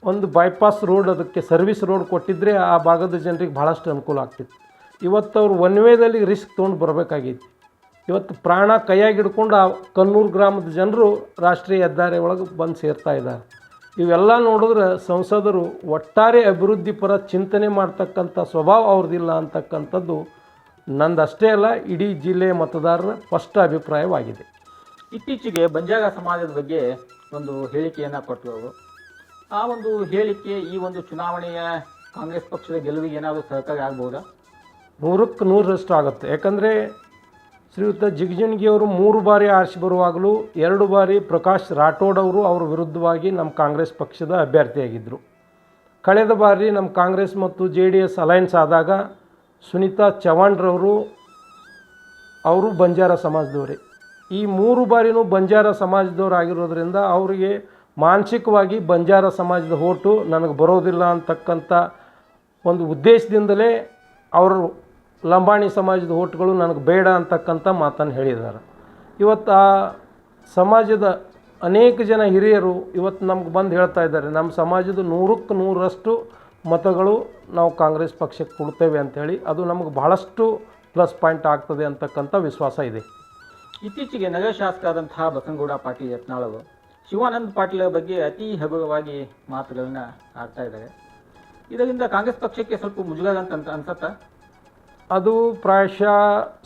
ಒಂದು ಬೈಪಾಸ್ ರೋಡ್ ಅದಕ್ಕೆ ಸರ್ವಿಸ್ ರೋಡ್ ಕೊಟ್ಟಿದ್ದರೆ ಆ ಭಾಗದ ಜನರಿಗೆ ಭಾಳಷ್ಟು ಅನುಕೂಲ ಆಗ್ತಿತ್ತು. ಇವತ್ತು ಅವ್ರು ಒನ್ ವೇದಲ್ಲಿ ರಿಸ್ಕ್ ತೊಗೊಂಡು ಬರಬೇಕಾಗಿತ್ತು ಇವತ್ತು ಪ್ರಾಣ ಕೈಯಾಗಿ ಹಿಡ್ಕೊಂಡು ಆ ಕನ್ನೂರು ಗ್ರಾಮದ ಜನರು ರಾಷ್ಟ್ರೀಯ ಹೆದ್ದಾರಿ ಒಳಗೆ ಬಂದು ಸೇರ್ತಾ ಇದ್ದಾರೆ ಇವೆಲ್ಲ ನೋಡಿದ್ರೆ ಸಂಸದರು ಒಟ್ಟಾರೆ ಅಭಿವೃದ್ಧಿ ಪರ ಚಿಂತನೆ ಮಾಡ್ತಕ್ಕಂಥ ಸ್ವಭಾವ ಅವ್ರದ್ದಿಲ್ಲ ಅಂತಕ್ಕಂಥದ್ದು ನಂದಷ್ಟೇ ಅಲ್ಲ ಇಡೀ ಜಿಲ್ಲೆಯ ಮತದಾರರ ಸ್ಪಷ್ಟ ಅಭಿಪ್ರಾಯವಾಗಿದೆ. ಇತ್ತೀಚೆಗೆ ಬಂಜಾಗ ಸಮಾಜದ ಬಗ್ಗೆ ಒಂದು ಹೇಳಿಕೆಯನ್ನು ಕೊಟ್ಟರು ಅವರು. ಆ ಒಂದು ಹೇಳಿಕೆ ಈ ಒಂದು ಚುನಾವಣೆಯ ಕಾಂಗ್ರೆಸ್ ಪಕ್ಷದ ಗೆಲುವಿಗೆ ಏನಾದರೂ ಸಹಕಾರಿ ಆಗ್ಬೋದಾ ನೂರಕ್ಕೆ ನೂರರಷ್ಟು ಆಗುತ್ತೆ. ಯಾಕಂದರೆ ಶ್ರೀಯುತ ಅವರು ಮೂರು ಬಾರಿ ಆರಿಸಿ ಬರುವಾಗಲೂ ಎರಡು ಬಾರಿ ಪ್ರಕಾಶ್ ರಾಠೋಡ್ ಅವರು ಅವರ ವಿರುದ್ಧವಾಗಿ ನಮ್ಮ ಕಾಂಗ್ರೆಸ್ ಪಕ್ಷದ ಅಭ್ಯರ್ಥಿಯಾಗಿದ್ದರು ಕಳೆದ ಬಾರಿ ನಮ್ಮ ಕಾಂಗ್ರೆಸ್ ಮತ್ತು ಜೆ ಡಿ ಎಸ್ ಅಲಯನ್ಸ್ ಆದಾಗ ಸುನೀತಾ ಚವಾಣ್ರವರು ಅವರು ಬಂಜಾರ ಸಮಾಜದವರೇ. ಈ ಮೂರು ಬಾರಿನೂ ಬಂಜಾರ ಸಮಾಜದವರಾಗಿರೋದ್ರಿಂದ ಅವರಿಗೆ ಮಾನಸಿಕವಾಗಿ ಬಂಜಾರ ಸಮಾಜದ ಓಟು ನನಗೆ ಬರೋದಿಲ್ಲ ಅಂತಕ್ಕಂಥ ಒಂದು ಉದ್ದೇಶದಿಂದಲೇ ಅವರು ಲಂಬಾಣಿ ಸಮಾಜದ ಓಟ್ಗಳು ನನಗೆ ಬೇಡ ಅಂತಕ್ಕಂಥ ಮಾತನ್ನು ಹೇಳಿದ್ದಾರೆ. ಇವತ್ತು ಆ ಸಮಾಜದ ಅನೇಕ ಜನ ಹಿರಿಯರು ಇವತ್ತು ನಮ್ಗೆ ಬಂದು ಹೇಳ್ತಾ ಇದ್ದಾರೆ, ನಮ್ಮ ಸಮಾಜದ ನೂರಕ್ಕೆ ನೂರರಷ್ಟು ಮತಗಳು ನಾವು ಕಾಂಗ್ರೆಸ್ ಪಕ್ಷಕ್ಕೆ ಕೊಡ್ತೇವೆ ಅಂಥೇಳಿ ಅದು ನಮಗೆ ಬಹಳಷ್ಟು ಪ್ಲಸ್ ಪಾಯಿಂಟ್ ಆಗ್ತದೆ ಅಂತಕ್ಕಂಥ ವಿಶ್ವಾಸ ಇದೆ. ಇತ್ತೀಚೆಗೆ ನಗರ ಆದಂತಹ ಬಸನಗೌಡ ಪಾಟೀಲ್ ಯತ್ನಾಳವರು ಶಿವಾನಂದ್ ಪಾಟೀಲ್ ಬಗ್ಗೆ ಅತಿ ಹಗುರವಾಗಿ ಮಾತುಗಳನ್ನ ಆಡ್ತಾ ಇದ್ದಾರೆ. ಇದರಿಂದ ಕಾಂಗ್ರೆಸ್ ಪಕ್ಷಕ್ಕೆ ಸ್ವಲ್ಪ ಮುಜುಗರ ಅಂತ ಅನ್ಸತ್ತಾ? ಅದು ಪ್ರಾಯಶಃ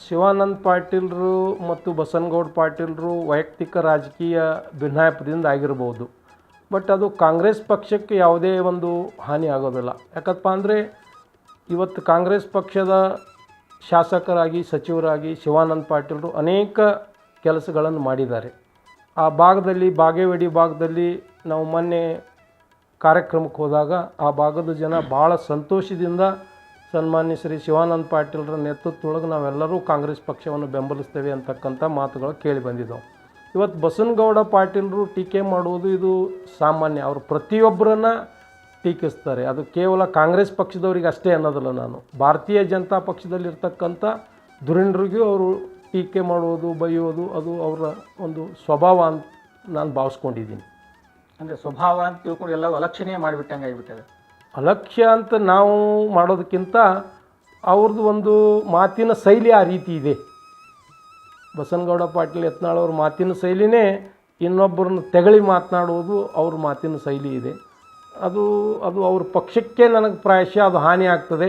ಶಿವಾನಂದ್ ಪಾಟೀಲ್ರು ಮತ್ತು ಬಸನಗೌಡ ಪಾಟೀಲ್ರು ವೈಯಕ್ತಿಕ ರಾಜಕೀಯ ಭಿನ್ನಾಯಪದಿಂದ ಆಗಿರ್ಬೋದು. ಬಟ್ ಅದು ಕಾಂಗ್ರೆಸ್ ಪಕ್ಷಕ್ಕೆ ಯಾವುದೇ ಒಂದು ಹಾನಿ ಆಗೋದಿಲ್ಲ. ಯಾಕಪ್ಪ ಅಂದರೆ ಇವತ್ತು ಕಾಂಗ್ರೆಸ್ ಪಕ್ಷದ ಶಾಸಕರಾಗಿ, ಸಚಿವರಾಗಿ ಶಿವಾನಂದ ಪಾಟೀಲ್ರು ಅನೇಕ ಕೆಲಸಗಳನ್ನು ಮಾಡಿದ್ದಾರೆ. ಆ ಭಾಗದಲ್ಲಿ, ಬಾಗೇವಾಡಿ ಭಾಗದಲ್ಲಿ ನಾವು ಮೊನ್ನೆ ಕಾರ್ಯಕ್ರಮಕ್ಕೆ ಹೋದಾಗ ಆ ಭಾಗದ ಜನ ಭಾಳ ಸಂತೋಷದಿಂದ ಸನ್ಮಾನ್ಯ ಶ್ರೀ ಶಿವಾನಂದ ಪಾಟೀಲರ ನೇತೃತ್ವದೊಳಗೆ ನಾವೆಲ್ಲರೂ ಕಾಂಗ್ರೆಸ್ ಪಕ್ಷವನ್ನು ಬೆಂಬಲಿಸ್ತೇವೆ ಅಂತಕ್ಕಂಥ ಮಾತುಗಳು ಕೇಳಿ ಬಂದಿದ್ದವು. ಇವತ್ತು ಬಸನಗೌಡ ಪಾಟೀಲರು ಟೀಕೆ ಮಾಡುವುದು ಇದು ಸಾಮಾನ್ಯ. ಅವರು ಪ್ರತಿಯೊಬ್ಬರನ್ನ ಟೀಕಿಸ್ತಾರೆ. ಅದು ಕೇವಲ ಕಾಂಗ್ರೆಸ್ ಪಕ್ಷದವರಿಗೆ ಅಷ್ಟೇ ಅನ್ನೋದಿಲ್ಲ ನಾನು. ಭಾರತೀಯ ಜನತಾ ಪಕ್ಷದಲ್ಲಿರ್ತಕ್ಕಂಥ ಧುರೀಣರಿಗೂ ಅವರು ಟೀಕೆ ಮಾಡುವುದು ಬೈಯೋದು ಅದು ಅವರ ಒಂದು ಸ್ವಭಾವ ಅಂತ ನಾನು ಭಾವಿಸ್ಕೊಂಡಿದ್ದೀನಿ. ಅಂದರೆ ಸ್ವಭಾವ ಅಂತ ತಿಳ್ಕೊಂಡು ಎಲ್ಲ ಅಲಕ್ಷಣೆ ಮಾಡಿಬಿಟ್ಟಂಗೆ ಆಗಿಬಿಟ್ಟಿದೆ. ಅಲಕ್ಷ್ಯ ಅಂತ ನಾವು ಮಾಡೋದಕ್ಕಿಂತ ಅವ್ರದ್ದು ಒಂದು ಮಾತಿನ ಶೈಲಿ ಆ ರೀತಿ ಇದೆ. ಬಸನಗೌಡ ಪಾಟೀಲ್ ಯತ್ನಾಳ್ ಅವ್ರ ಮಾತಿನ ಶೈಲಿನೇ ಇನ್ನೊಬ್ಬರನ್ನ ತೆಗಳಿ ಮಾತನಾಡುವುದು ಅವ್ರ ಮಾತಿನ ಶೈಲಿ ಇದೆ. ಅದು ಅದು ಅವ್ರ ಪಕ್ಷಕ್ಕೆ ನನಗೆ ಪ್ರಾಯಶಃ ಅದು ಹಾನಿ ಆಗ್ತದೆ.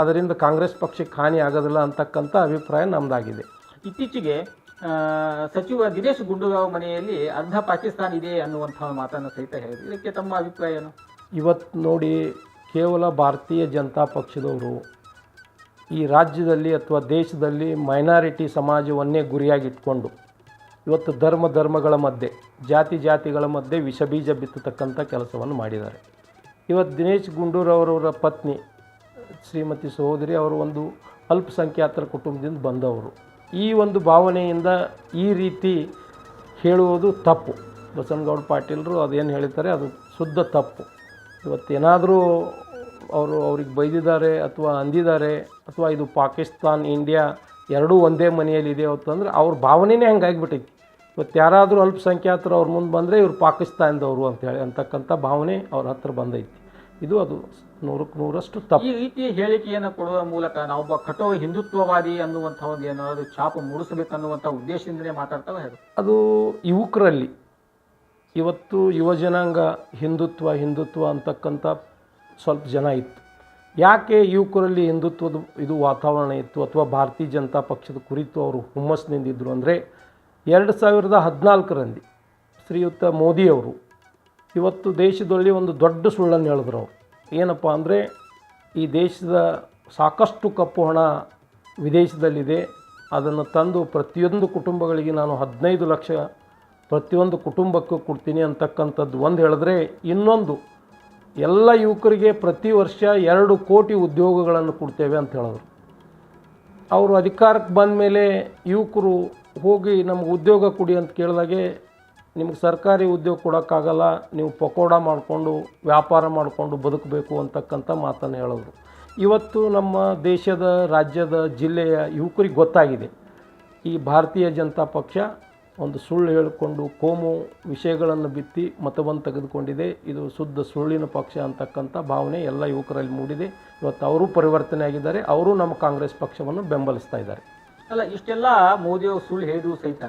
ಅದರಿಂದ ಕಾಂಗ್ರೆಸ್ ಪಕ್ಷಕ್ಕೆ ಹಾನಿ ಆಗೋದಿಲ್ಲ ಅಂತಕ್ಕಂಥ ಅಭಿಪ್ರಾಯ ನಮ್ಮದಾಗಿದೆ ಇತ್ತೀಚೆಗೆ ಸಚಿವ ದಿನೇಶ್ ಗುಂಡೂರಾವ್ ಮನೆಯಲ್ಲಿ ಅರ್ಧ ಪಾಕಿಸ್ತಾನ ಇದೆ ಅನ್ನುವಂಥ ಮಾತನ್ನು ಸಹಿತ ಹೇಳಿದ್ರು. ಇದಕ್ಕೆ ತಮ್ಮ ಅಭಿಪ್ರಾಯ ಏನು? ಇವತ್ತು ನೋಡಿ ಕೇವಲ ಭಾರತೀಯ ಜನತಾ ಪಕ್ಷದವರು ಈ ರಾಜ್ಯದಲ್ಲಿ ಅಥವಾ ದೇಶದಲ್ಲಿ ಮೈನಾರಿಟಿ ಸಮಾಜವನ್ನೇ ಗುರಿಯಾಗಿಟ್ಕೊಂಡು ಇವತ್ತು ಧರ್ಮ ಧರ್ಮಗಳ ಮಧ್ಯೆ, ಜಾತಿ ಜಾತಿಗಳ ಮಧ್ಯೆ ವಿಷಬೀಜ ಬಿತ್ತತಕ್ಕಂಥ ಕೆಲಸವನ್ನು ಮಾಡಿದ್ದಾರೆ. ಇವತ್ತು ದಿನೇಶ್ ಗುಂಡೂರವರವರ ಪತ್ನಿ ಶ್ರೀಮತಿ ಸಹೋದರಿ ಅವರು ಒಂದು ಅಲ್ಪಸಂಖ್ಯಾತರ ಕುಟುಂಬದಿಂದ ಬಂದವರು. ಈ ಒಂದು ಭಾವನೆಯಿಂದ ಈ ರೀತಿ ಹೇಳುವುದು ತಪ್ಪು. ಬಸನಗೌಡ ಪಾಟೀಲರು ಅದೇನು ಹೇಳ್ತಾರೆ ಅದು ಶುದ್ಧ ತಪ್ಪು. ಇವತ್ತೇನಾದರೂ ಅವರು ಅವ್ರಿಗೆ ಬೈದಿದ್ದಾರೆ ಅಥವಾ ಅಂದಿದ್ದಾರೆ ಅಥವಾ ಇದು ಪಾಕಿಸ್ತಾನ್ ಇಂಡಿಯಾ ಎರಡೂ ಒಂದೇ ಮನೆಯಲ್ಲಿದೆ ಅಂತಂದ್ರೆ ಅವ್ರ ಭಾವನೆನೇ ಹಂಗಾಗಿಬಿಟ್ಟೈತಿ ಇವತ್ತು ಯಾರಾದರೂ ಅಲ್ಪಸಂಖ್ಯಾತರು ಅವ್ರ ಮುಂದೆ ಬಂದರೆ ಇವ್ರು ಪಾಕಿಸ್ತಾನದವರು ಅಂತೇಳಿ ಅಂತಕ್ಕಂಥ ಭಾವನೆ ಅವ್ರ ಹತ್ರ ಬಂದೈತಿ. ಇದು ಅದು ನೂರಕ್ಕೆ ನೂರಷ್ಟು ತಪ್ಪು. ಈ ರೀತಿಯ ಹೇಳಿಕೆಯನ್ನು ಕೊಡುವ ಮೂಲಕ ನಾವೊಬ್ಬ ಕಠೋ ಹಿಂದುತ್ವವಾದಿ ಅನ್ನುವಂಥ ಒಂದು ಏನಾದರೂ ಛಾಪು ಮೂಡಿಸಬೇಕನ್ನುವಂಥ ಉದ್ದೇಶದಿಂದಲೇ ಮಾತಾಡ್ತಾವೆ ಹೇಳಿ ಅದು ಯುವಕರಲ್ಲಿ ಇವತ್ತು ಯುವಜನಾಂಗ ಹಿಂದುತ್ವ ಹಿಂದುತ್ವ ಅಂತಕ್ಕಂಥ ಸ್ವಲ್ಪ ಜನ ಇತ್ತು. ಯಾಕೆ ಯುವಕರಲ್ಲಿ ಹಿಂದುತ್ವದ ಇದು ವಾತಾವರಣ ಇತ್ತು ಅಥವಾ ಭಾರತೀಯ ಜನತಾ ಪಕ್ಷದ ಕುರಿತು ಅವರು ಹುಮ್ಮಸ್ನಿಂದಿದ್ದರು ಅಂದರೆ ಎರಡು ಸಾವಿರದ ಹದಿನಾಲ್ಕರಲ್ಲಿ ಶ್ರೀಯುತ ಮೋದಿಯವರು ಇವತ್ತು ದೇಶದಲ್ಲಿ ಒಂದು ದೊಡ್ಡ ಸುಳ್ಳನ್ನು ಹೇಳಿದ್ರು ಅವರು. ಏನಪ್ಪ ಅಂದರೆ ಈ ದೇಶದ ಸಾಕಷ್ಟು ಕಪ್ಪು ಹಣ ವಿದೇಶದಲ್ಲಿದೆ, ಅದನ್ನು ತಂದು ಪ್ರತಿಯೊಂದು ಕುಟುಂಬಗಳಿಗೆ ನಾನು ಹದಿನೈದು ಲಕ್ಷ ಪ್ರತಿಯೊಂದು ಕುಟುಂಬಕ್ಕೂ ಕೊಡ್ತೀನಿ ಅಂತಕ್ಕಂಥದ್ದು ಒಂದು ಹೇಳಿದ್ರೆ ಇನ್ನೊಂದು ಎಲ್ಲ ಯುವಕರಿಗೆ ಪ್ರತಿ ವರ್ಷ ಎರಡು ಕೋಟಿ ಉದ್ಯೋಗಗಳನ್ನು ಕೊಡ್ತೇವೆ ಅಂತ ಹೇಳಿದ್ರು ಅವರು ಅಧಿಕಾರಕ್ಕೆ ಬಂದ ಮೇಲೆ ಯುವಕರು ಹೋಗಿ ನಮ್ಗೆ ಉದ್ಯೋಗ ಕೊಡಿ ಅಂತ ಕೇಳಿದಾಗೆ ನಿಮ್ಗೆ ಸರ್ಕಾರಿ ಉದ್ಯೋಗ ಕೊಡೋಕ್ಕಾಗಲ್ಲ, ನೀವು ಪಕೋಡ ಮಾಡಿಕೊಂಡು, ವ್ಯಾಪಾರ ಮಾಡಿಕೊಂಡು ಬದುಕಬೇಕು ಅಂತಕ್ಕಂಥ ಮಾತನ್ನು ಹೇಳಿದ್ರು ಇವತ್ತು ನಮ್ಮ ದೇಶದ, ರಾಜ್ಯದ, ಜಿಲ್ಲೆಯ ಯುವಕರಿಗೆ ಗೊತ್ತಾಗಿದೆ. ಈ ಭಾರತೀಯ ಜನತಾ ಪಕ್ಷ ಒಂದು ಸುಳ್ಳು ಹೇಳಿಕೊಂಡು ಕೋಮು ವಿಷಯಗಳನ್ನು ಬಿತ್ತಿ ಮತವನ್ನು ತೆಗೆದುಕೊಂಡಿದೆ. ಇದು ಶುದ್ಧ ಸುಳ್ಳಿನ ಪಕ್ಷ ಅಂತಕ್ಕಂಥ ಭಾವನೆ ಎಲ್ಲ ಯುವಕರಲ್ಲಿ ಮೂಡಿದೆ. ಇವತ್ತು ಅವರು ಪರಿವರ್ತನೆ ಆಗಿದ್ದಾರೆ. ಅವರು ನಮ್ಮ ಕಾಂಗ್ರೆಸ್ ಪಕ್ಷವನ್ನು ಬೆಂಬಲಿಸ್ತಾ ಇದ್ದಾರೆ. ಅಲ್ಲ ಇಷ್ಟೆಲ್ಲ ಮೋದಿಯವರು ಸುಳ್ಳು ಹೇಳಿದ್ರು ಸಹಿತ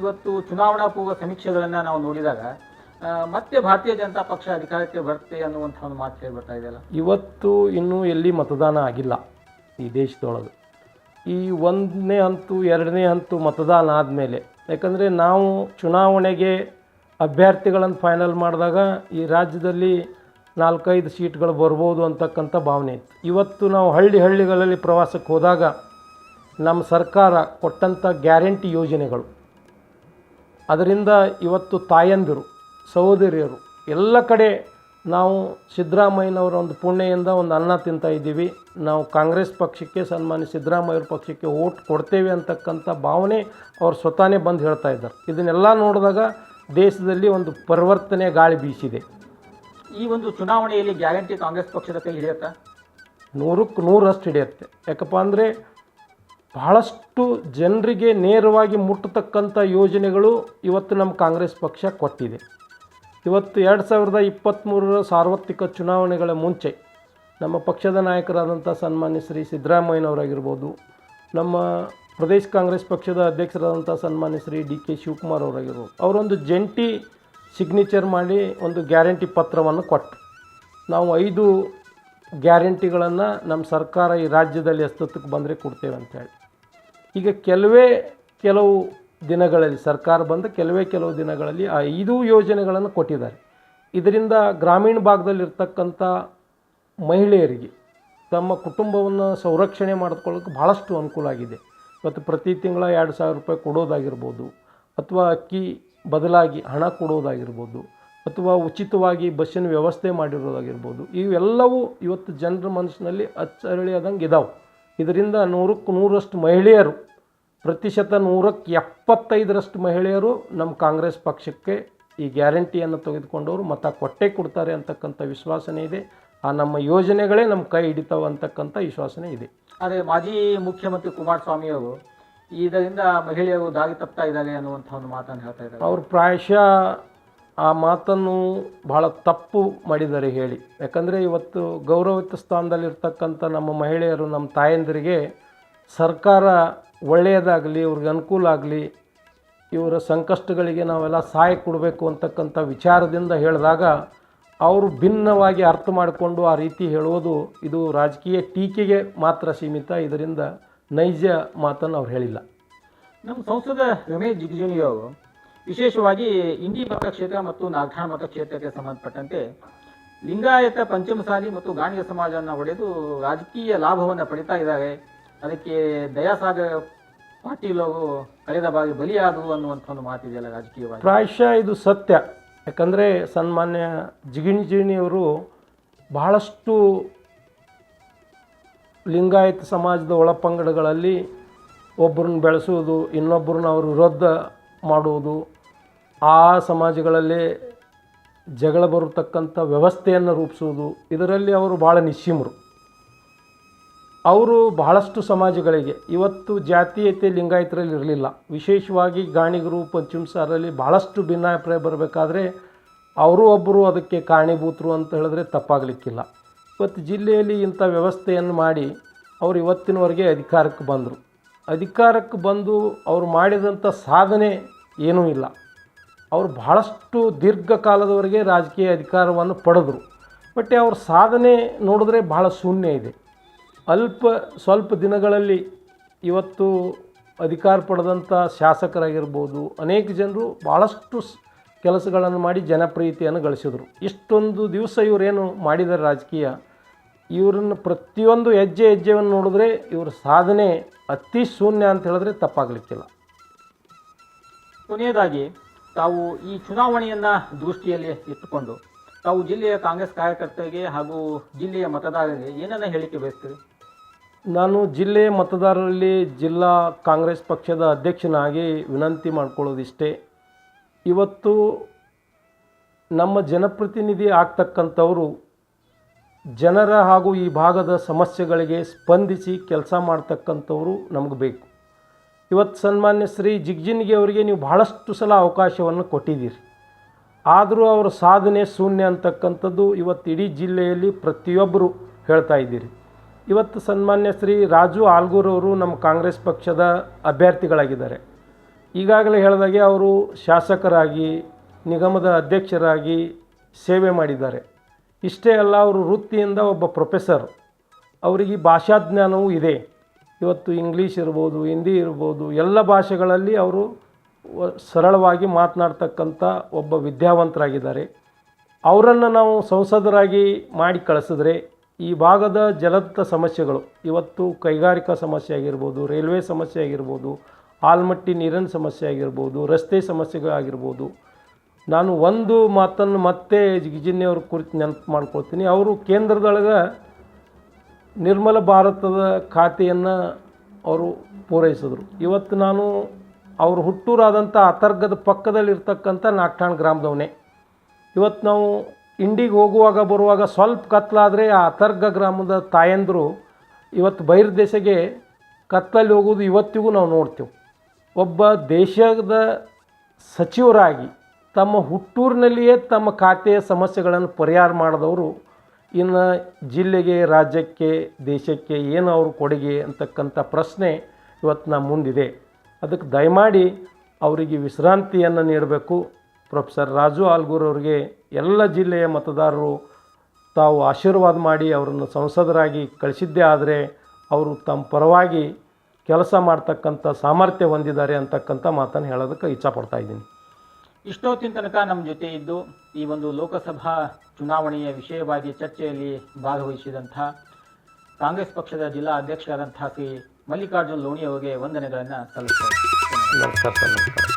ಇವತ್ತು ಚುನಾವಣಾ ಪೂರ್ವ ಸಮೀಕ್ಷೆಗಳನ್ನು ನಾವು ನೋಡಿದಾಗ ಮತ್ತೆ ಭಾರತೀಯ ಜನತಾ ಪಕ್ಷ ಅಧಿಕಾರಕ್ಕೆ ಬರುತ್ತೆ ಅನ್ನುವಂಥ ಒಂದು ಮಾತು ಕೇಳಿ ಬರ್ತಾ ಇದೆಯಲ್ಲ? ಇವತ್ತು ಇನ್ನೂ ಎಲ್ಲಿ ಮತದಾನ ಆಗಿಲ್ಲ ಈ ದೇಶದೊಳಗೆ. ಈ ಒಂದನೇ ಹಂತು ಎರಡನೇ ಹಂತು ಮತದಾನ ಆದಮೇಲೆ ಯಾಕಂದರೆ ನಾವು ಚುನಾವಣೆಗೆ ಅಭ್ಯರ್ಥಿಗಳನ್ನು ಫೈನಲ್ ಮಾಡಿದಾಗ ಈ ರಾಜ್ಯದಲ್ಲಿ ನಾಲ್ಕೈದು ಸೀಟ್ಗಳು ಬರ್ಬೋದು ಅಂತಕ್ಕಂಥ ಭಾವನೆ ಇತ್ತು. ಇವತ್ತು ನಾವು ಹಳ್ಳಿ ಹಳ್ಳಿಗಳಲ್ಲಿ ಪ್ರವಾಸಕ್ಕೆ ಹೋದಾಗ ನಮ್ಮ ಸರ್ಕಾರ ಕೊಟ್ಟಂಥ ಗ್ಯಾರಂಟಿ ಯೋಜನೆಗಳು, ಅದರಿಂದ ಇವತ್ತು ತಾಯಂದಿರು, ಸಹೋದರಿಯರು ಎಲ್ಲ ಕಡೆ ನಾವು ಸಿದ್ದರಾಮಯ್ಯನವರ ಒಂದು ಪುಣ್ಯದಿಂದ ಒಂದು ಅನ್ನ ತಿಂತಾ ಇದ್ದೀವಿ. ನಾವು ಕಾಂಗ್ರೆಸ್ ಪಕ್ಷಕ್ಕೆ ಸನ್ಮಾನ್ಯ ಸಿದ್ದರಾಮಯ್ಯವ್ರ ಪಕ್ಷಕ್ಕೆ ಓಟ್ ಕೊಡ್ತೇವೆ ಅಂತಕ್ಕಂಥ ಭಾವನೆ ಅವ್ರು ಸ್ವತಃನೇ ಬಂದು ಹೇಳ್ತಾ ಇದ್ದಾರೆ. ಇದನ್ನೆಲ್ಲ ನೋಡಿದಾಗ ದೇಶದಲ್ಲಿ ಒಂದು ಪರಿವರ್ತನೆ ಗಾಳಿ ಬೀಸಿದೆ. ಈ ಒಂದು ಚುನಾವಣೆಯಲ್ಲಿ ಗ್ಯಾರಂಟಿ ಕಾಂಗ್ರೆಸ್ ಪಕ್ಷದ ಕೈ ಹಿಡಿಯುತ್ತಾ? ನೂರಕ್ಕೆ ನೂರಷ್ಟು ಹಿಡಿಯುತ್ತೆ. ಯಾಕಪ್ಪ ಅಂದರೆ ಬಹಳಷ್ಟು ಜನರಿಗೆ ನೇರವಾಗಿ ಮುಟ್ಟತಕ್ಕಂಥ ಯೋಜನೆಗಳು ಇವತ್ತು ನಮ್ಮ ಕಾಂಗ್ರೆಸ್ ಪಕ್ಷ ಕೊಟ್ಟಿದೆ. ಇವತ್ತು ಎರಡು ಸಾವಿರದ ಇಪ್ಪತ್ತ್ಮೂರರ ಸಾರ್ವತ್ರಿಕ ಚುನಾವಣೆಗಳ ಮುಂಚೆ ನಮ್ಮ ಪಕ್ಷದ ನಾಯಕರಾದಂಥ ಸನ್ಮಾನ್ಯ ಶ್ರೀ ಸಿದ್ದರಾಮಯ್ಯನವರಾಗಿರ್ಬೋದು, ನಮ್ಮ ಪ್ರದೇಶ ಕಾಂಗ್ರೆಸ್ ಪಕ್ಷದ ಅಧ್ಯಕ್ಷರಾದಂಥ ಸನ್ಮಾನ್ಯ ಶ್ರೀ ಡಿ ಕೆ ಶಿವಕುಮಾರ್ ಅವರಾಗಿರ್ಬೋದು, ಅವರೊಂದು ಜಂಟಿ ಸಿಗ್ನೇಚರ್ ಮಾಡಿ ಒಂದು ಗ್ಯಾರಂಟಿ ಪತ್ರವನ್ನು ಕೊಟ್ಟರು ನಾವು ಐದು ಗ್ಯಾರಂಟಿಗಳನ್ನು ನಮ್ಮ ಸರ್ಕಾರ ಈ ರಾಜ್ಯದಲ್ಲಿ ಅಸ್ತಿತ್ವಕ್ಕೆ ಬಂದರೆ ಕೊಡ್ತೇವೆ ಅಂತೇಳಿ ಈಗ ಕೆಲವೇ ಕೆಲವು ದಿನಗಳಲ್ಲಿ ಸರ್ಕಾರ ಬಂದು ಕೆಲವೇ ಕೆಲವು ದಿನಗಳಲ್ಲಿ ಆ ಐದು ಯೋಜನೆಗಳನ್ನು ಕೊಟ್ಟಿದ್ದಾರೆ. ಇದರಿಂದ ಗ್ರಾಮೀಣ ಭಾಗದಲ್ಲಿರ್ತಕ್ಕಂಥ ಮಹಿಳೆಯರಿಗೆ ತಮ್ಮ ಕುಟುಂಬವನ್ನು ಸಂರಕ್ಷಣೆ ಮಾಡಿಕೊಳ್ಳೋಕೆ ಭಾಳಷ್ಟು ಅನುಕೂಲ ಆಗಿದೆ. ಇವತ್ತು ಪ್ರತಿ ತಿಂಗಳ ಎರಡು ಸಾವಿರ ರೂಪಾಯಿ ಕೊಡೋದಾಗಿರ್ಬೋದು ಅಥವಾ ಅಕ್ಕಿ ಬದಲಾಗಿ ಹಣ ಕೊಡೋದಾಗಿರ್ಬೋದು ಅಥವಾ ಉಚಿತವಾಗಿ ಬಸ್ಸಿನ ವ್ಯವಸ್ಥೆ ಮಾಡಿರೋದಾಗಿರ್ಬೋದು ಇವೆಲ್ಲವೂ ಇವತ್ತು ಜನರ ಮನಸ್ಸಿನಲ್ಲಿ ಅಚ್ಚರಳಿಯಾದಂಗೆ ಇದಾವೆ. ಇದರಿಂದ ನೂರಕ್ಕೆ ನೂರಷ್ಟು ಮಹಿಳೆಯರು ಪ್ರತಿಶತ ನೂರಕ್ಕೆ ಎಪ್ಪತ್ತೈದರಷ್ಟು ಮಹಿಳೆಯರು ನಮ್ಮ ಕಾಂಗ್ರೆಸ್ ಪಕ್ಷಕ್ಕೆ ಈ ಗ್ಯಾರಂಟಿಯನ್ನು ತೆಗೆದುಕೊಂಡವರು ಮತ ಕೊಟ್ಟೇ ಕೊಡ್ತಾರೆ ಅಂತಕ್ಕಂಥ ವಿಶ್ವಾಸನೆ ಇದೆ. ಆ ನಮ್ಮ ಯೋಜನೆಗಳೇ ನಮ್ಮ ಕೈ ಹಿಡಿತಾವೆ ಅಂತಕ್ಕಂಥ ವಿಶ್ವಾಸನೆ ಇದೆ. ಆದರೆ ಮಾಜಿ ಮುಖ್ಯಮಂತ್ರಿ ಕುಮಾರಸ್ವಾಮಿ ಅವರು ಇದರಿಂದ ಮಹಿಳೆಯರು ದಾರಿ ತಪ್ತಾ ಇದ್ದಾರೆ ಅನ್ನುವಂಥ ಒಂದು ಮಾತನ್ನು ಹೇಳ್ತಾ ಇದ್ದಾರೆ. ಅವರು ಪ್ರಾಯಶಃ ಆ ಮಾತನ್ನು ಬಹಳ ತಪ್ಪು ಮಾಡಿದ್ದಾರೆ ಹೇಳಿ. ಯಾಕಂದರೆ ಇವತ್ತು ಗೌರವಿತ ಸ್ಥಾನದಲ್ಲಿರ್ತಕ್ಕಂಥ ನಮ್ಮ ಮಹಿಳೆಯರು ನಮ್ಮ ತಾಯಂದಿರಿಗೆ ಸರ್ಕಾರ ಒಳ್ಳೆಯದಾಗಲಿ, ಇವ್ರಿಗೆ ಅನುಕೂಲ ಆಗಲಿ, ಇವರ ಸಂಕಷ್ಟಗಳಿಗೆ ನಾವೆಲ್ಲ ಸಹಾಯ ಕೊಡಬೇಕು ಅಂತಕ್ಕಂಥ ವಿಚಾರದಿಂದ ಹೇಳಿದಾಗ ಅವರು ಭಿನ್ನವಾಗಿ ಅರ್ಥ ಮಾಡಿಕೊಂಡು ಆ ರೀತಿ ಹೇಳುವುದು ಇದು ರಾಜಕೀಯ ಟೀಕೆಗೆ ಮಾತ್ರ ಸೀಮಿತ. ಇದರಿಂದ ನೈಜ ಮಾತನ್ನು ಅವ್ರು ಹೇಳಿಲ್ಲ. ನಮ್ಮ ಸಂಸದ ರಮೇಶ್ ಜಿಗಜಿಣಿ ಅವರು ವಿಶೇಷವಾಗಿ ಇಂಡಿ ಮತಕ್ಷೇತ್ರ ಮತ್ತು ನಾಗಠಾಣ ಮತಕ್ಷೇತ್ರಕ್ಕೆ ಸಂಬಂಧಪಟ್ಟಂತೆ ಲಿಂಗಾಯತ, ಪಂಚಮಸಾಲಿ ಮತ್ತು ಗಾಣಿಗ ಸಮಾಜವನ್ನು ಒಡೆದು ರಾಜಕೀಯ ಲಾಭವನ್ನು ಪಡಿತಾ ಇದ್ದಾರೆ. ಅದಕ್ಕೆ ದಯಾಸಾಗರ್ ಪಾಟೀಲ್ ಅವರು ಕಳೆದ ಬಾರಿ ಬಲಿಯಾದರು ಅನ್ನುವಂಥ ಒಂದು ಮಾತಿದೆಯಲ್ಲ ರಾಜಕೀಯವಾಗಿ? ಪ್ರಾಯಶಃ ಇದು ಸತ್ಯ. ಯಾಕಂದರೆ ಸನ್ಮಾನ್ಯ ಜಿಗಿಣಿ ಜಿಗಿಣಿಯವರು ಬಹಳಷ್ಟು ಲಿಂಗಾಯತ ಸಮಾಜದ ಒಳಪಂಗಡಗಳಲ್ಲಿ ಒಬ್ಬರನ್ನ ಬೆಳೆಸುವುದು, ಇನ್ನೊಬ್ಬರನ್ನ ಅವರು ವಿರೋಧ ಮಾಡುವುದು, ಆ ಸಮಾಜಗಳಲ್ಲಿ ಜಗಳ ಬರತಕ್ಕಂಥ ವ್ಯವಸ್ಥೆಯನ್ನು ರೂಪಿಸುವುದು, ಇದರಲ್ಲಿ ಅವರು ಭಾಳ ನಿಸ್ಸೀಮರು. ಅವರು ಬಹಳಷ್ಟು ಸಮಾಜಗಳಿಗೆ, ಇವತ್ತು ಜಾತೀಯತೆ ಲಿಂಗಾಯತರಲ್ಲಿ ಇರಲಿಲ್ಲ. ವಿಶೇಷವಾಗಿ ಗಾಣಿಗರು ಪಂಚಮಸಾರಲ್ಲಿ ಬಹಳಷ್ಟು ಭಿನ್ನಾಭಿಪ್ರಾಯ ಬರಬೇಕಾದ್ರೆ ಅವರು ಒಬ್ಬರು ಅದಕ್ಕೆ ಕಾರಣೀಭೂತರು ಅಂತ ಹೇಳಿದ್ರೆ ತಪ್ಪಾಗಲಿಕ್ಕಿಲ್ಲ. ಇವತ್ತು ಜಿಲ್ಲೆಯಲ್ಲಿ ಇಂಥ ವ್ಯವಸ್ಥೆಯನ್ನು ಮಾಡಿ ಅವರು ಇವತ್ತಿನವರೆಗೆ ಅಧಿಕಾರಕ್ಕೆ ಬಂದರು. ಅಧಿಕಾರಕ್ಕೆ ಬಂದು ಅವರು ಮಾಡಿದಂಥ ಸಾಧನೆ ಏನೂ ಇಲ್ಲ. ಅವರು ಬಹಳಷ್ಟು ದೀರ್ಘಕಾಲದವರೆಗೆ ರಾಜಕೀಯ ಅಧಿಕಾರವನ್ನು ಪಡೆದರು. ಬಟ್ ಅವ್ರ ಸಾಧನೆ ನೋಡಿದ್ರೆ ಬಹಳ ಶೂನ್ಯ ಇದೆ. ಅಲ್ಪ ಸ್ವಲ್ಪ ದಿನಗಳಲ್ಲಿ ಇವತ್ತು ಅಧಿಕಾರ ಪಡೆದಂಥ ಶಾಸಕರಾಗಿರ್ಬೋದು, ಅನೇಕ ಜನರು ಭಾಳಷ್ಟು ಕೆಲಸಗಳನ್ನು ಮಾಡಿ ಜನಪ್ರಿಯತೆಯನ್ನು ಗಳಿಸಿದರು. ಇಷ್ಟೊಂದು ದಿವಸ ಇವರೇನು ಮಾಡಿದ್ದಾರೆ ರಾಜಕೀಯ, ಇವರನ್ನು ಪ್ರತಿಯೊಂದು ಹೆಜ್ಜೆ ಹೆಜ್ಜೆಯನ್ನು ನೋಡಿದ್ರೆ ಇವರ ಸಾಧನೆ ಅತಿ ಶೂನ್ಯ ಅಂತ ಹೇಳಿದ್ರೆ ತಪ್ಪಾಗಲಿಕ್ಕಿಲ್ಲ. ಕೊನೆಯದಾಗಿ, ತಾವು ಈ ಚುನಾವಣೆಯನ್ನು ದೃಷ್ಟಿಯಲ್ಲಿ ಇಟ್ಟುಕೊಂಡು, ತಾವು ಜಿಲ್ಲೆಯ ಕಾಂಗ್ರೆಸ್ ಕಾರ್ಯಕರ್ತರಿಗೆ ಹಾಗೂ ಜಿಲ್ಲೆಯ ಮತದಾರರಿಗೆ ಏನನ್ನ ಹೇಳಿಕೆ ಬಯಸ್ತೀರಿ? ನಾನು ಜಿಲ್ಲೆಯ ಮತದಾರರಲ್ಲಿ ಜಿಲ್ಲಾ ಕಾಂಗ್ರೆಸ್ ಪಕ್ಷದ ಅಧ್ಯಕ್ಷನಾಗಿ ವಿನಂತಿ ಮಾಡ್ಕೊಳ್ಳೋದಿಷ್ಟೇ. ಇವತ್ತು ನಮ್ಮ ಜನಪ್ರತಿನಿಧಿ ಆಗ್ತಕ್ಕಂಥವರು ಜನರ ಹಾಗೂ ಈ ಭಾಗದ ಸಮಸ್ಯೆಗಳಿಗೆ ಸ್ಪಂದಿಸಿ ಕೆಲಸ ಮಾಡ್ತಕ್ಕಂಥವರು ನಮಗೆ ಬೇಕು. ಇವತ್ತು ಸನ್ಮಾನ್ಯ ಶ್ರೀ ಜಿಗ್ಜಿನ್ಗೆ ಅವರಿಗೆ ನೀವು ಬಹಳಷ್ಟು ಸಲ ಅವಕಾಶವನ್ನು ಕೊಟ್ಟಿದ್ದೀರಿ. ಆದರೂ ಅವರ ಸಾಧನೆ ಶೂನ್ಯ ಅಂತಕ್ಕಂಥದ್ದು ಇವತ್ತು ಇಡೀ ಜಿಲ್ಲೆಯಲ್ಲಿ ಪ್ರತಿಯೊಬ್ಬರು ಹೇಳ್ತಾ ಇದ್ದೀರಿ. ಇವತ್ತು ಸನ್ಮಾನ್ಯ ಶ್ರೀ ರಾಜು ಆಲ್ಗೂರವರು ನಮ್ಮ ಕಾಂಗ್ರೆಸ್ ಪಕ್ಷದ ಅಭ್ಯರ್ಥಿಗಳಾಗಿದ್ದಾರೆ. ಈಗಾಗಲೇ ಹೇಳಿದಾಗೆ ಅವರು ಶಾಸಕರಾಗಿ, ನಿಗಮದ ಅಧ್ಯಕ್ಷರಾಗಿ ಸೇವೆ ಮಾಡಿದ್ದಾರೆ. ಇಷ್ಟೇ ಅಲ್ಲ, ಅವರು ವೃತ್ತಿಯಿಂದ ಒಬ್ಬ ಪ್ರೊಫೆಸರ್. ಅವರಿಗೆ ಭಾಷಾಜ್ಞಾನವೂ ಇದೆ. ಇವತ್ತು ಇಂಗ್ಲೀಷ್ ಇರ್ಬೋದು, ಹಿಂದಿ ಇರ್ಬೋದು, ಎಲ್ಲ ಭಾಷೆಗಳಲ್ಲಿ ಅವರು ಸರಳವಾಗಿ ಮಾತನಾಡ್ತಕ್ಕಂಥ ಒಬ್ಬ ವಿದ್ಯಾವಂತರಾಗಿದ್ದಾರೆ. ಅವರನ್ನು ನಾವು ಸಂಸದರಾಗಿ ಮಾಡಿ ಕಳಿಸಿದ್ರೆ ಈ ಭಾಗದ ಜಲದ ಸಮಸ್ಯೆಗಳು, ಇವತ್ತು ಕೈಗಾರಿಕಾ ಸಮಸ್ಯೆ ಆಗಿರ್ಬೋದು, ರೈಲ್ವೆ ಸಮಸ್ಯೆ ಆಗಿರ್ಬೋದು, ಆಲ್ಮಟ್ಟಿ ನೀರಿನ ಸಮಸ್ಯೆ ಆಗಿರ್ಬೋದು, ರಸ್ತೆ ಸಮಸ್ಯೆಗಳಾಗಿರ್ಬೋದು ನಾನು ಒಂದು ಮಾತನ್ನು ಮತ್ತೆ ಜಿಗಿಜಿನಿಯವ್ರ ಕುರಿತು ನೆನಪು ಮಾಡ್ಕೊಳ್ತೀನಿ. ಅವರು ಕೇಂದ್ರದೊಳಗೆ ನಿರ್ಮಲ ಭಾರತದ ಖಾತೆಯನ್ನು ಅವರು ಪೂರೈಸಿದ್ರು. ಇವತ್ತು ನಾನು ಅವರು ಹುಟ್ಟೂರಾದಂಥ ಅತರ್ಗದ ಪಕ್ಕದಲ್ಲಿರ್ತಕ್ಕಂಥ ನಾಗ್ಠಾಣ್ ಗ್ರಾಮದವನೇ. ಇವತ್ತು ನಾವು ಇಂಡಿಗೆ ಹೋಗುವಾಗ ಬರುವಾಗ ಸ್ವಲ್ಪ ಕತ್ಲಾದರೆ ಆ ಅತರ್ಗ ಗ್ರಾಮದ ತಾಯಂದರು ಇವತ್ತು ಬೈರ್ ದೇಶಗೆ ಕತ್ತಲಲ್ಲಿ ಹೋಗೋದು ಇವತ್ತಿಗೂ ನಾವು ನೋಡ್ತೇವೆ. ಒಬ್ಬ ದೇಶದ ಸಚಿವರಾಗಿ ತಮ್ಮ ಹುಟ್ಟೂರಿನಲ್ಲಿಯೇ ತಮ್ಮ ಖಾತೆಯ ಸಮಸ್ಯೆಗಳನ್ನು ಪರಿಹಾರ ಮಾಡಿದವರು ಇನ್ನು ಜಿಲ್ಲೆಗೆ, ರಾಜ್ಯಕ್ಕೆ, ದೇಶಕ್ಕೆ ಏನು ಅವ್ರ ಕೊಡುಗೆ ಅಂತಕ್ಕಂಥ ಪ್ರಶ್ನೆ ಇವತ್ತು ನಮ್ಮ ಮುಂದಿದೆ. ಅದಕ್ಕೆ ದಯಮಾಡಿ ಅವರಿಗೆ ವಿಶ್ರಾಂತಿಯನ್ನು ನೀಡಬೇಕು. ಪ್ರೊಫೆಸರ್ ರಾಜು ಆಲ್ಗೂರ್ ಅವರಿಗೆ ಎಲ್ಲ ಜಿಲ್ಲೆಯ ಮತದಾರರು ತಾವು ಆಶೀರ್ವಾದ ಮಾಡಿ ಅವರನ್ನು ಸಂಸದರಾಗಿ ಕಳಿಸಿದ್ದೇ ಆದರೆ ಅವರು ತಮ್ಮ ಪರವಾಗಿ ಕೆಲಸ ಮಾಡ್ತಕ್ಕಂಥ ಸಾಮರ್ಥ್ಯ ಹೊಂದಿದ್ದಾರೆ ಅಂತಕ್ಕಂಥ ಮಾತನ್ನು ಹೇಳೋದಕ್ಕೆ ಇಚ್ಛಪಡ್ತಾ ಇದ್ದೀನಿ. ಇಷ್ಟೊತ್ತಿನ ತನಕ ನಮ್ಮ ಜೊತೆ ಇದ್ದು ಈ ಒಂದು ಲೋಕಸಭಾ ಚುನಾವಣೆಯ ವಿಷಯವಾಗಿ ಚರ್ಚೆಯಲ್ಲಿ ಭಾಗವಹಿಸಿದಂಥ ಕಾಂಗ್ರೆಸ್ ಪಕ್ಷದ ಜಿಲ್ಲಾ ಅಧ್ಯಕ್ಷರಾದಂಥ ಶ್ರೀ ಮಲ್ಲಿಕಾರ್ಜುನ್ ಲೋಣಿ ಅವರಿಗೆ ವಂದನೆಗಳನ್ನು ಸರ್ ನಮಸ್ಕಾರ.